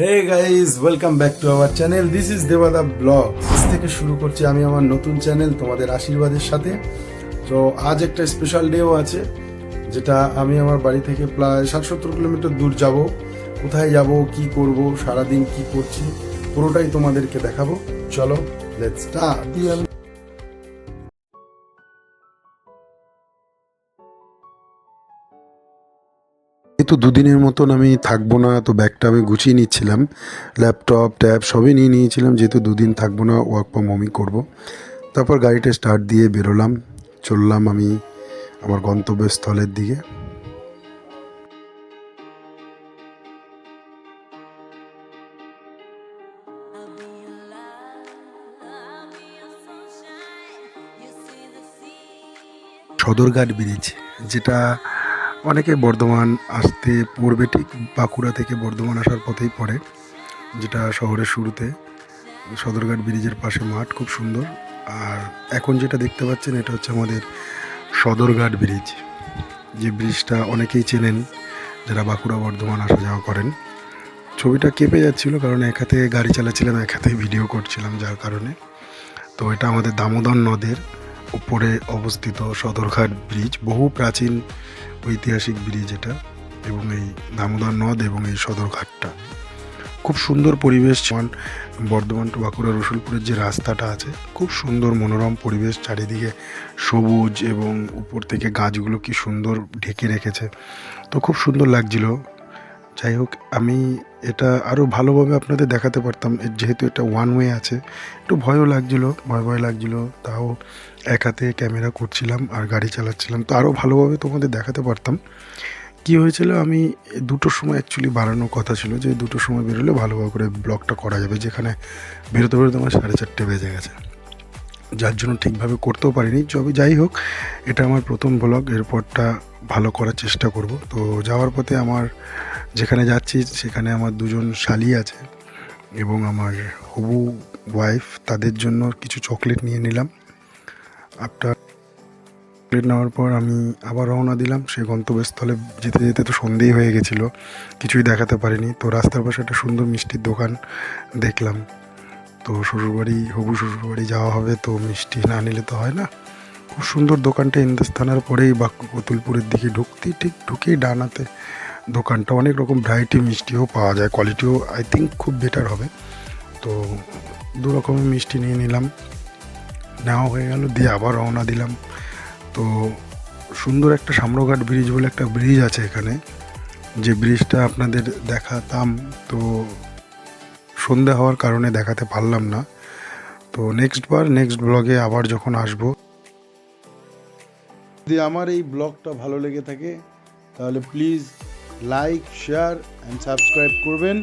Hey guys welcome back to our channel this is দেবাদা vlog থেকে শুরু করছি আমি আমার নতুন চ্যানেল তোমাদের আশীর্বাদের সাথে। তো আজ একটা স্পেশাল ডেও আছে, যেটা আমি আমার বাড়ি থেকে প্রায় ষাট সত্তর কিলোমিটার দূর যাব। কোথায় যাব, কি করব, সারাদিন কি করছি, পুরোটাই তোমাদেরকে দেখাবো। চলো লেটস স্টার্ট যেহেতু দুদিনের মতন আমি থাকব না, তো ব্যাগটা আমি গুছিয়ে নিচ্ছিলাম ল্যাপটপ, ট্যাব সবই নিয়ে নিয়েছিলাম, যেহেতু দুদিন থাকব না ওয়ার্ক ফ্রম হোমই করব তারপর গাড়িটা স্টার্ট দিয়ে বেরোলাম, চললাম আমি আমার গন্তব্যস্থলের দিকে. সদরঘাট ব্রিজ, যেটা অনেকে বর্ধমান আসতে পড়বে ঠিক বাঁকুড়া থেকে বর্ধমান আসার পথেই পড়ে, যেটা শহরের শুরুতে। সদরঘাট ব্রিজের পাশে মাঠ, খুব সুন্দর। আর এখন যেটা দেখতে পাচ্ছেন, এটা হচ্ছে আমাদের সদরঘাট ব্রিজ। যে ব্রিজটা অনেকেই চেনেন, যারা বাঁকুড়া, বর্ধমান, আসা যাওয়া করেন। ছবিটা কেঁপে যাচ্ছিল, কারণ এক হাতে গাড়ি চালাচ্ছিলাম, এক হাতে ভিডিও করছিলাম, যার কারণে। তো এটা আমাদের দামোদর নদের উপরে অবস্থিত সদরঘাট ব্রিজ, বহু প্রাচীন ঐতিহাসিক ব্রিজ এটা এবং এই দামোদর নদ এবং এই সদরঘাটটা খুব সুন্দর পরিবেশ যেমন বর্ধমান টু বাঁকুড়া, রসুলপুরের যে রাস্তাটা আছে, খুব সুন্দর মনোরম পরিবেশ, চারিদিকে সবুজ এবং উপর থেকে গাছগুলো কি সুন্দর ঢেকে রেখেছে। তো খুব সুন্দর লাগছিল। যাই হোক আমি এটা আরও ভালোভাবে আপনাদের দেখাতে পারতাম। যেহেতু এটা ওয়ান ওয়ে আছে, একটু ভয়ও লাগছিল, ভয় ভয় লাগছিল। তাও এক হাতে ক্যামেরা করছিলাম আর গাড়ি চালাচ্ছিলাম। তো আরও ভালোভাবে তোমাদের দেখাতে পারতাম। কি হয়েছিল, আমি দুটোর সময় অ্যাকচুয়ালি বাড়ানোর কথা ছিল যে দুটোর সময় বেরোলে ভালোভাবে করে ব্লগটা করা যাবে, যেখানে বেরোতে বেরোতে আমার সাড়ে চারটে বেজে গেছে। যার জন্য ঠিকভাবে করতেও পারিনি। তবে যাই হোক এটা আমার প্রথম ব্লগ এরপরটা ভালো করার চেষ্টা করব। তো যাওয়ার পথে আমার যেখানে যাচ্ছি, সেখানে আমার দুজন শালি আছে এবং আমার হবু ওয়াইফ তাদের জন্য কিছু চকলেট নিয়ে নিলাম। আফটার চকলেট নেওয়ার পর আমি আবার রওনা দিলাম। সেই গন্তব্যস্থলে যেতে যেতে তো সন্ধেই হয়ে গেছিল, কিছুই দেখাতে পারিনি। তো রাস্তার পাশে একটা সুন্দর মিষ্টির দোকান দেখলাম। তো শ্বশুরবাড়ি, হবু শ্বশুরবাড়ি যাওয়া হবে, তো মিষ্টি না নিলে তো হয় না। খুব সুন্দর দোকানটা। ইন্দাস্তানার পরেই বা কতুলপুরের দিকে ঢুকতেই ঠিক ঢুকেই ডানাতে দোকানটা অনেক রকম ভ্যারাইটি মিষ্টিও পাওয়া যায় কোয়ালিটিও আই থিঙ্ক খুব বেটার হবে। তো দু রকমের মিষ্টি নিয়ে নিলাম। নেওয়া হয়ে গেল, দিয়ে আবার রওনা দিলাম। তো সুন্দর একটা সাম্রঘাট ব্রিজ বলে একটা ব্রিজ আছে এখানে। যে ব্রিজটা আপনাদের দেখাতাম, তো সন্ধে হওয়ার কারণে দেখাতে পারলাম না। তো নেক্সট বার নেক্সট ব্লগে আবার যখন আসব। যদি আমার এই ব্লগটা ভালো লেগে থাকে, তাহলে please like share and subscribe করবেন